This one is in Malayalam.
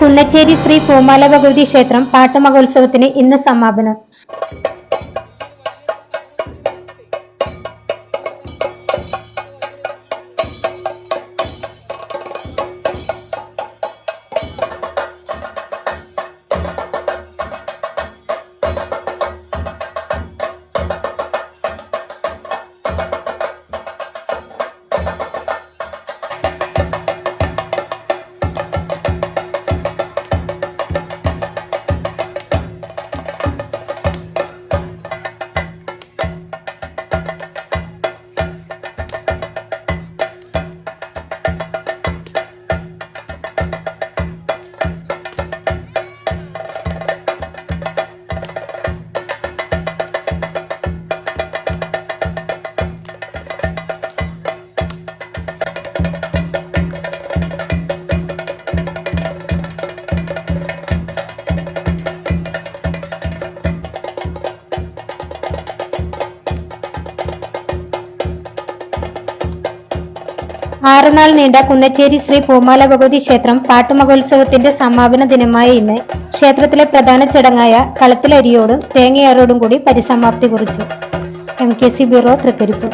കുന്നച്ചേരി ശ്രീ പൂമാല ഭഗവതി ക്ഷേത്രം പാട്ടുമഹോത്സവത്തിന് ഇന്ന് സമാപനം. ആറുനാൾ നീണ്ട കുന്നച്ചേരി ശ്രീ പൂമാല ഭഗവതി ക്ഷേത്രം പാട്ടുമഹോത്സവത്തിന്റെ സമാപന ദിനമായ ഇന്ന് ക്ഷേത്രത്തിലെ പ്രധാന ചടങ്ങായ കളത്തിലരിയോടും തേങ്ങയാറോടും കൂടി പരിസമാപ്തി കുറിച്ചു. M K C bureau Thrikkaripur